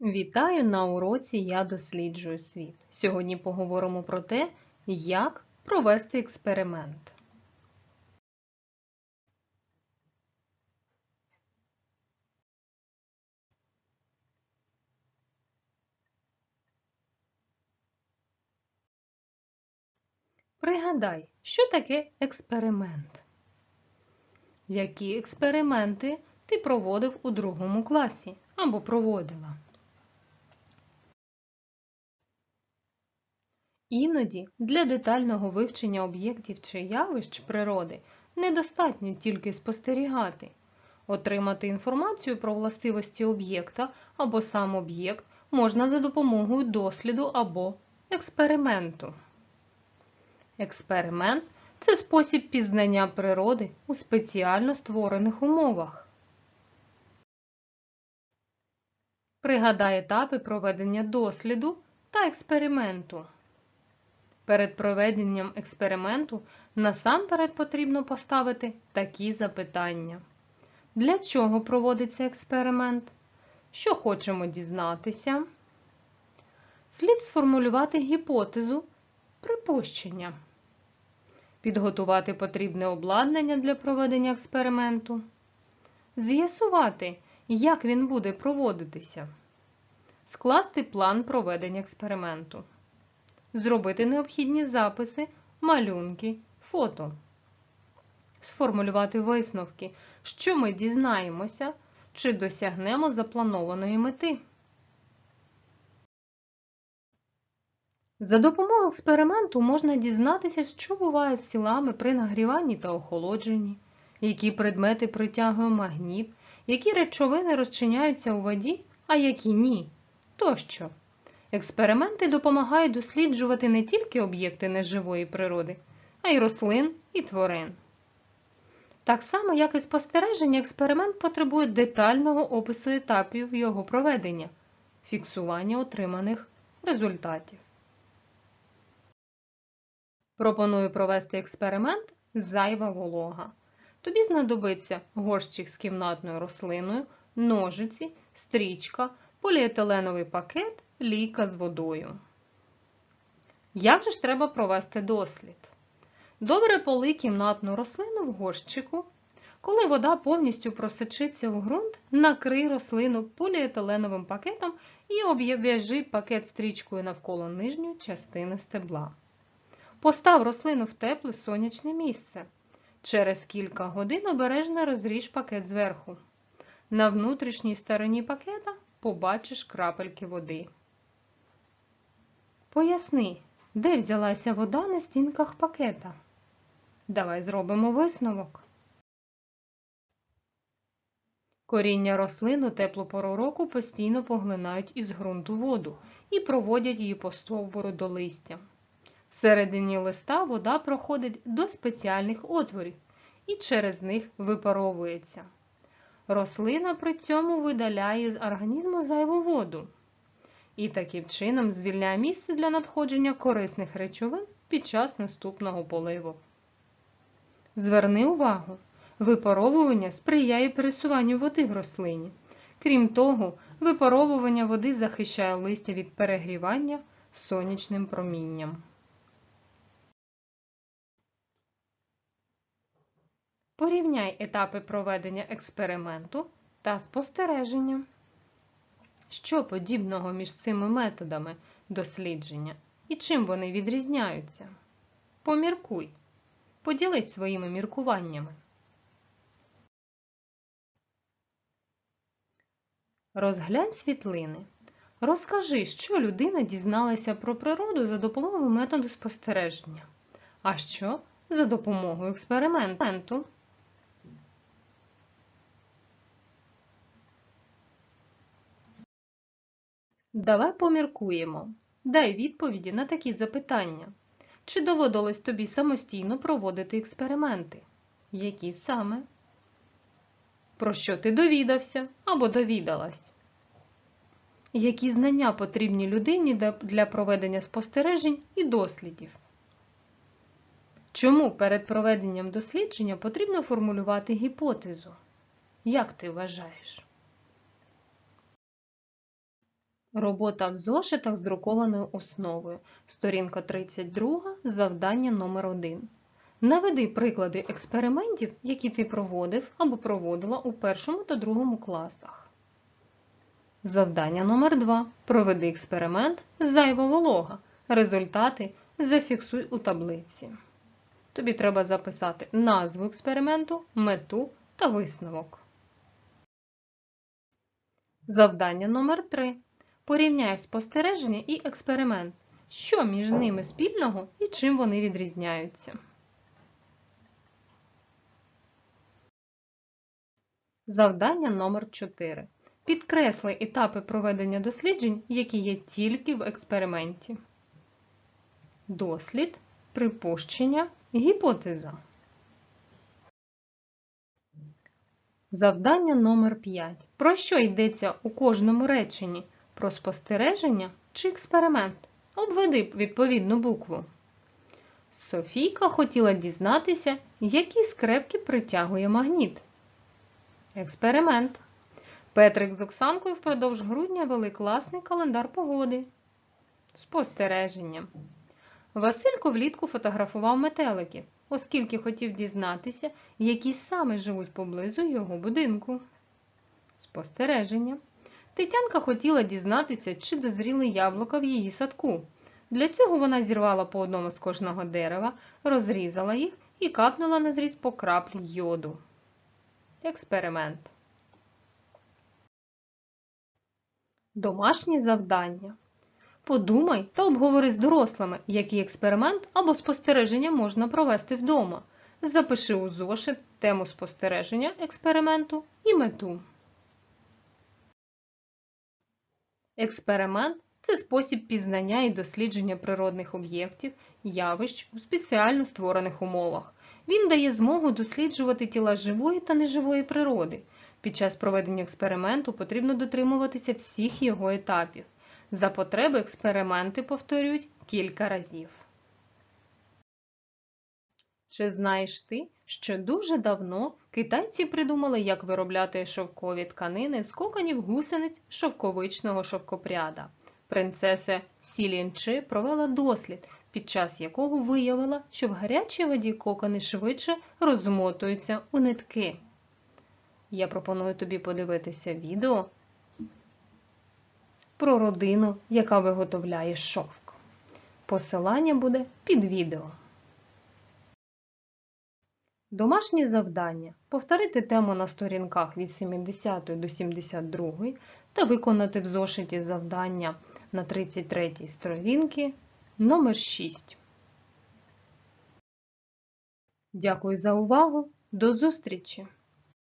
Вітаю на уроці Я досліджую світ. Сьогодні поговоримо про те, як провести експеримент. Пригадай, що таке експеримент? Які експерименти ти проводив у другому класі або проводила? Іноді для детального вивчення об'єктів чи явищ природи недостатньо тільки спостерігати. Отримати інформацію про властивості об'єкта або сам об'єкт можна за допомогою досліду або експерименту. Експеримент це спосіб пізнання природи у спеціально створених умовах. Пригадай етапи проведення досліду та експерименту. Перед проведенням експерименту насамперед потрібно поставити такі запитання. Для чого проводиться експеримент? Що хочемо дізнатися? Слід сформулювати гіпотезу припущення. Підготувати потрібне обладнання для проведення експерименту. З'ясувати, як він буде проводитися. Скласти план проведення експерименту зробити необхідні записи, малюнки, фото, сформулювати висновки, що ми дізнаємося, чи досягнемо запланованої мети. За допомогою експерименту можна дізнатися, що буває з тілами при нагріванні та охолодженні, які предмети притягує магніт, які речовини розчиняються у воді, а які ні, тощо. Експерименти допомагають досліджувати не тільки об'єкти неживої природи, а й рослин і тварин. Так само, як і спостереження, експеримент потребує детального опису етапів його проведення, фіксування отриманих результатів. Пропоную провести експеримент зайва волога. Тобі знадобиться горщик з кімнатною рослиною, ножиці, стрічка, поліетиленовий пакет ліка з водою. Як же ж треба провести дослід? Добре поли кімнатну рослину в горщику. Коли вода повністю просочиться в ґрунт, накрий рослину поліетиленовим пакетом і обв'яжи пакет стрічкою навколо нижньої частини стебла. Постав рослину в тепле сонячне місце. Через кілька годин обережно розріж пакет зверху. На внутрішній стороні пакета побачиш крапельки води. Поясни, де взялася вода на стінках пакета? Давай зробимо висновок. Коріння рослин у теплу пору року постійно поглинають із ґрунту воду і проводять її по стовбуру до листя. Всередині листа вода проходить до спеціальних отворів і через них випаровується. Рослина при цьому видаляє з організму зайву воду і таким чином звільняє місце для надходження корисних речовин під час наступного поливу. Зверни увагу, випаровування сприяє пересуванню води в рослині. Крім того, випаровування води захищає листя від перегрівання сонячним промінням. Порівняй етапи проведення експерименту та спостереження. Що подібного між цими методами дослідження і чим вони відрізняються? Поміркуй. Поділись своїми міркуваннями. Розглянь світлини. Розкажи, що людина дізналася про природу за допомогою методу спостереження, а що за допомогою експерименту. Давай поміркуємо. Дай відповіді на такі запитання. Чи доводилось тобі самостійно проводити експерименти? Які саме? Про що ти довідався або довідалась? Які знання потрібні людині для проведення спостережень і дослідів? Чому перед проведенням дослідження потрібно формулювати гіпотезу? Як ти вважаєш? Робота в зошитах з друкованою основою. Сторінка 32, завдання номер 1. Наведи приклади експериментів, які ти проводив або проводила у першому та другому класах. Завдання номер 2. Проведи експеримент зайва волога. Результати зафіксуй у таблиці. Тобі треба записати назву експерименту, мету та висновок. Завдання номер 3. Порівняй спостереження і експеримент. Що між ними спільного і чим вони відрізняються. Завдання номер 4. Підкресли етапи проведення досліджень, які є тільки в експерименті. Дослід, припущення, гіпотеза. Завдання номер 5. Про що йдеться у кожному реченні? Про спостереження чи експеримент? Обведи відповідну букву. Софійка хотіла дізнатися, які скрепки притягує магніт. Експеримент. Петрик з Оксанкою впродовж грудня вели класний календар погоди. Спостереження. Василько влітку фотографував метеликів, оскільки хотів дізнатися, які саме живуть поблизу його будинку. Спостереження. Тетянка хотіла дізнатися, чи дозріли яблука в її садку. Для цього вона зірвала по одному з кожного дерева, розрізала їх і капнула на зріз по краплі йоду. Експеримент. Домашні завдання. Подумай та обговори з дорослими, який експеримент або спостереження можна провести вдома. Запиши у зошит тему спостереження експерименту і мету. Експеримент це спосіб пізнання і дослідження природних об'єктів, явищ у спеціально створених умовах. Він дає змогу досліджувати тіла живої та неживої природи. Під час проведення експерименту потрібно дотримуватися всіх його етапів. За потреби експерименти повторюють кілька разів. Чи знаєш ти, що дуже давно китайці придумали, як виробляти шовкові тканини з коконів гусениць шовковичного шовкопряда? Принцеса Сілінчи провела дослід, під час якого виявила, що в гарячій воді кокони швидше розмотуються у нитки. Я пропоную тобі подивитися відео про родину, яка виготовляє шовк. Посилання буде під відео. Домашні завдання. Повторити тему на сторінках від 70 до 72 та виконати в зошиті завдання на 33 сторінки номер 6. Дякую за увагу. До зустрічі!